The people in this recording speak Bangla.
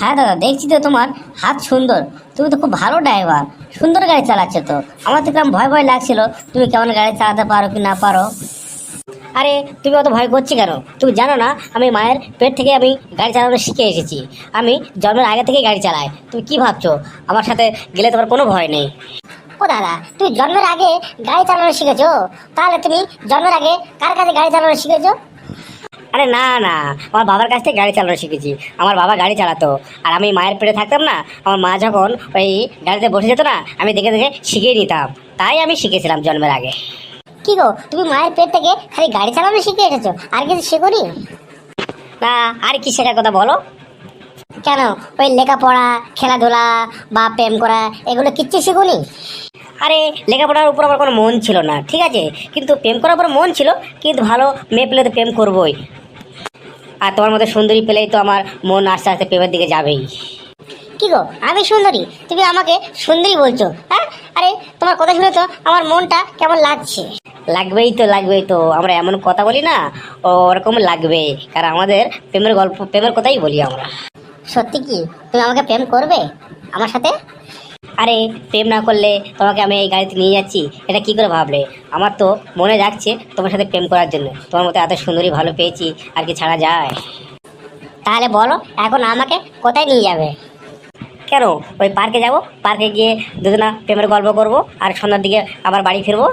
হ্যাঁ দাদা, দেখছি তো তোমার হাত সুন্দর। তুমি তো খুব ভালো ড্রাইভার সুন্দর গাড়ি চালাচ্ছ তো। আমার তো কেমন ভয় ভয় লাগছিল। তুমি কেমন গাড়ি চালাতে পারো কি না পারো? আরে, তুমি অত ভয় করছি কেন? তুমি জানো না, আমি মায়ের পেট থেকে আমি গাড়ি চালানো শিখে এসেছি। আমি জন্মের আগে থেকেই গাড়ি চালাই। তুমি কি ভাবছ? আমার সাথে গেলে তোমার কোনো ভয় নেই। ও দাদা, তুমি জন্মের আগে গাড়ি চালানো শিখেছো? তাহলে তুমি জন্মের আগে কার কাছে গাড়ি চালানো শিখেছো? আরে না না আমার বাবার কাছ থেকে গাড়ি চালানো শিখেছি। আমার বাবা গাড়ি চালাতো। আর আমি মায়ের পেটে থাকতাম না আমার মা যখন ওই গাড়িতে বসে যেত না আমি দেখে দেখে শিখিয়ে নিতাম তাই আমি শিখেছিলাম জন্মের আগে। কি গো তুমি মায়ের পেট থেকে খালি গাড়ি চালানো শিখে এসেছ? আর কিছু শেখোনি? না আর কি শেখার কথা বলো? কেন? ওই লেখাপড়া খেলাধুলা বা প্রেম করা এগুলো কিচ্ছু শেখোনি? আরে লেখাপড়ার উপর আমার কোনো মন ছিল না ঠিক আছে? কিন্তু প্রেম করার উপর মন ছিল কিন্তু ভালো মেয়ে পেলে তো প্রেম করবোই। আর তোমার মতো সুন্দরী পেলেই তো আমার মন আস্তে আস্তে প্রেমের দিকে যাবেই। কি গো? আমি সুন্দরী? তুমি আমাকে সুন্দরী বলছো হ্যাঁ? আরে তোমার কথা শুনে তো আমার মনটা কেমন লাগছে। লাগবেই তো লাগবেই তো। আমরা এমন কথা বলি না ওরকম লাগবে। কারণ আমাদের প্রেমের গল্প প্রেমের কথাই বলি আমরা। সত্যি কি? তুমি আমাকে প্রেম করবে? আমার সাথে? আরে, প্রেম না করলে তোমাকে আমি এই গাড়িতে নিয়ে যাচ্ছি। এটা কি করে ভাবলে? আমার তো মনে যাচ্ছে তোমার সাথে প্রেম করার জন্য। তোমার মতো এত সুন্দরী, ভালো পেয়েছি, আর কি ছাড়া যায়? তাহলে বলো, এখন আমাকে কোথায় নিয়ে যাবে? কেন? ওই পার্কে যাব? পার্কে গিয়ে দুজনা প্রেমের গল্প করব, আর সন্ধ্যার দিকে আবার বাড়ি ফিরবো?